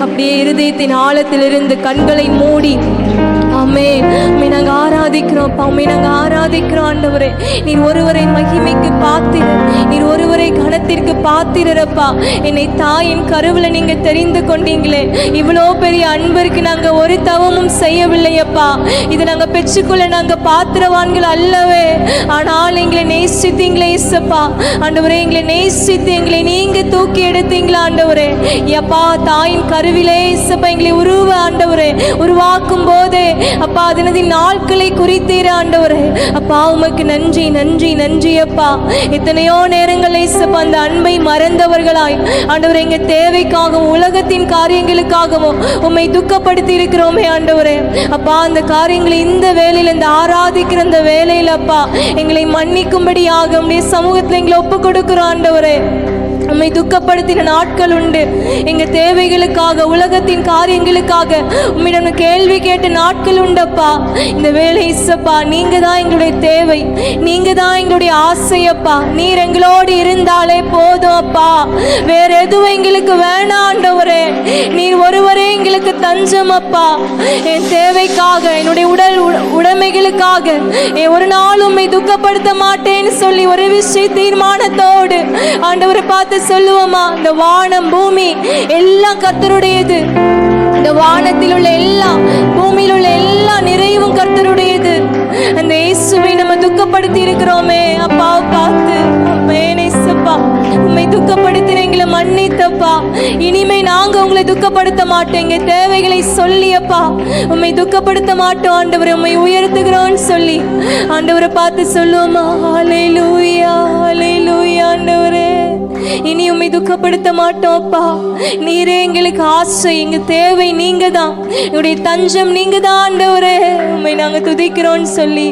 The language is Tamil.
அப்படியே இருதயத்தின் ஆழத்திலிருந்து கண்களை மூடி ஆமே உம்மை ஆராதிக்கிறோம் அப்பா உம்மை துதிக்கிறோம் ஆண்டவரே நீர் ஒருவரை மகிமைக்கு பாத்திரர் நீர் ஒருவரை கணத்திற்கு பாத்திரரப்பா. என்னை தாயின் கருவுல நீங்க தெரிந்து கொண்டீங்களே. இவ்வளோ பெரிய அன்பிற்கு நாங்க ஒரு தவமும் செய்யவில்லையப்பா. இது நாங்க பெற்றுக்கொள்ள நாங்க பாத்திரவான்கள் அல்லவே. ஆனால் எங்களை நேசித்தீங்களே இசப்பா ஆண்டவரே எங்களை நேசித்து எங்களை நீங்க தூக்கி எடுத்தீங்களா ஆண்டவரே. எப்பா தாயின் கருவிலே இசப்பா எங்களை உருவ ஆண்டவரே. உருவாக்கும் போதே அப்பா அதனது நாட்களை குறித்தீர ஆண்டவரே. அப்பா உமக்கு நன்றி நன்றி நன்றி அப்பா. எத்தனையோ நேரங்கள் இசப்பா அந்த அன்பை மறந்தவர்களாய். ஆண்டவர் எங்க தேவைக்காகவும் உலகத்தின் காரியங்களுக்காகவும் உம்மை துக்கப்படுத்தி இருக்கிறோமே ஆண்டவரே. அப்பா அந்த காரியங்களை இந்த வேலையில் இந்த ஆராதிக்கிற அந்த வேலையில் அப்பா எங்களை மன்னிக்கும்படியாக உம்முடைய சமூகத்தில் எங்களை ஒப்பு கொடுக்கிறோம் ஆண்டவரே. நம்மை துக்கப்படுத்தின நாட்கள் உண்டு. எங்க தேவைகளுக்காக உலகத்தின் காரியங்களுக்காக உம்மிடம் கேள்வி கேட்ட நாட்கள் உண்டப்பா. இந்த வேலை இசப்பா நீங்க தான் எங்களுடைய தேவை. நீங்க தான் எங்களுடைய ஆசையப்பா. நீர் எங்களோடு இருந்தாலே போதும் அப்பா. வேற எதுவும் எங்களுக்கு வேணாம் ஆண்டவரே. நீர் ஒருவரே எங்களுக்கு தஞ்சம் அப்பா. என் தேவைக்காக என்னுடைய உடல் பிள்ளைகளுக்காக ஒரு நாள் உண்மை துக்கப்படுத்த மாட்டேன்னு சொல்லி ஒரு விஷய தீர்மானத்தோடு ஆண்டவரை பார்த்து சொல்லுவோமா? இந்த வானம் பூமி எல்லாம் கத்தருடையது இந்த வானத்தில் உள்ள எல்லாம் பூமியில் உள்ள எல்லா நிறைவும் கர்த்தருடையது. அந்த இயேசுவை நம்ம துக்கப்படுத்தி இருக்கிறோமே. அப்பாவை பார்த்து. மேனேசப்பா உண்மை துக்கப்படுத்தி எங்களை இனிமே நாங்க உங்களை துக்கப்படுத்த மாட்டோம். எங்க தேவைகளை சொல்லியப்பா உண்மை துக்கப்படுத்த மாட்டோம். ஆண்டவர் உண்மை உயர்த்துகிறோம்னு சொல்லி. ஆண்டவரை பார்த்து சொல்லுவோமா? ஆலை லூயா ஹலே லூயா ஆண்டவரே. இனி உண்மை துக்கப்படுத்த மாட்டோம் அப்பா. நீரே எங்களுக்கு ஆசை. எங்க தேவை நீங்க தான் எங்களுடைய தஞ்சம் நீங்க தான் ஆண்டவரே. உண்மை நாங்க துதிக்கிறோம்னு சொல்லி.